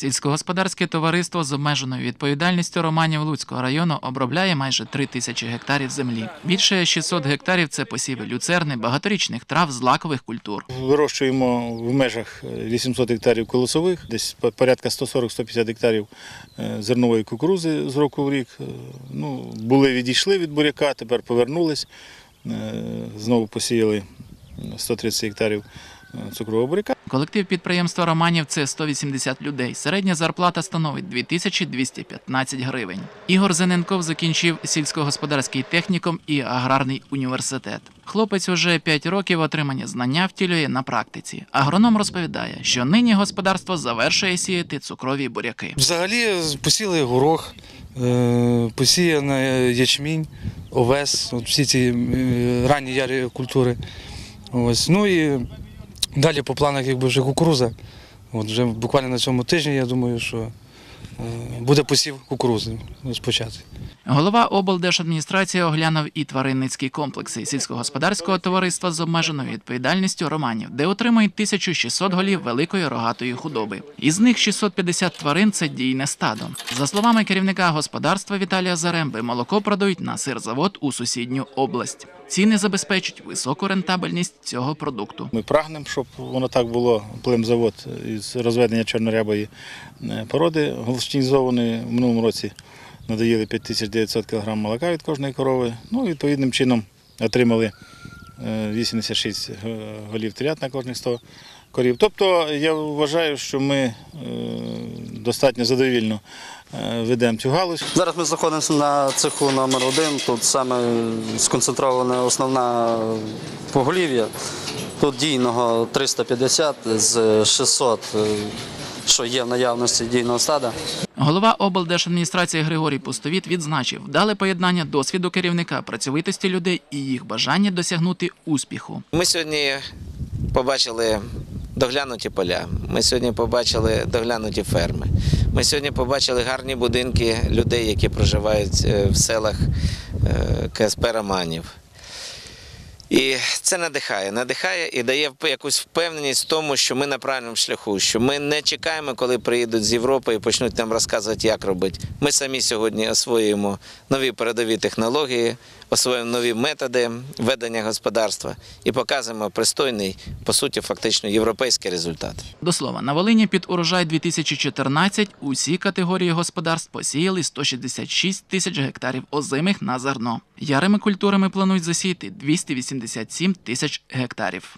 Сільськогосподарське товариство з обмеженою відповідальністю Романів Луцького району обробляє майже 3 тисячі гектарів землі. Більше 600 гектарів це посіви люцерни, багаторічних трав, злакових культур. Вирощуємо в межах е, 800 гектарів колосових, десь порядка 140-150 гектарів е, зернової кукурузи з року в рік. Е, Ну, були відійшли від буряка, тепер повернулись. Е, Знову посіяли 130 гектарів е, цукрового буряка. Колектив підприємства Романів це 180 людей. Середня зарплата становить 2215 гривень. Ігор Зененков закінчив сільськогосподарський технікум і аграрний університет. Хлопець уже 5 років отримані знання втілює на практиці. Агроном розповідає, що нині господарство завершує сіяти цукрові буряки. Взагалі посіли горох, е, посіяно ячмінь, овес, от всі ці е, ранні ярі культури. Ось. Ну і далі по планах якби вже кукуруза. От вже буквально на цьому тижні, я думаю, що е, буде посів кукурузи розпочати. Голова облдержадміністрації оглянув і тваринницькі комплекси сільськогосподарського товариства з обмеженою відповідальністю Романів, де отримують 1600 голів великої рогатої худоби. Із них 650 тварин це дійне стадо. За словами керівника господарства Віталія Заремби, молоко продають на сирзавод у сусідню область. Ціни забезпечують високу рентабельність цього продукту. Ми прагнемо, щоб воно так було. Племзавод із розведення чорнорябої е, породи голштінізованої в минулому році надаїли 5900 кг молока від кожної корови. Ну, відповідним чином отримали е, 86 голів телят на кожних 100 корів. Тобто я вважаю, що ми е, достатньо задовільно е, ведемо цю галузь. Зараз ми знаходимося на цеху номер один. Тут саме сконцентроване основне поголів'я. Тут дійного 350 з 600, е, що є в наявності дійного стада. Голова облдержадміністрації Григорій Пустовіт відзначив вдале поєднання досвіду керівника, працьовитості людей і їх бажання досягнути успіху. Ми сьогодні побачили доглянуті поля. Ми сьогодні побачили доглянуті ферми. Ми сьогодні побачили гарні будинки людей, які проживають е, в селах е, КСП Романів. І це надихає, надихає і дає якусь впевненість в тому, що ми на правильному шляху, що ми не чекаємо, коли приїдуть з Європи і почнуть нам розказувати, як робити. Ми самі сьогодні освоюємо нові передові технології, освоюємо нові методи ведення господарства і показуємо пристойний, по суті, фактично європейський результат. До слова, на Волині під урожай 2014 усі категорії господарств посіяли 166 тисяч гектарів озимих на зерно. Ярими культурами планують засіяти 287 тисяч гектарів.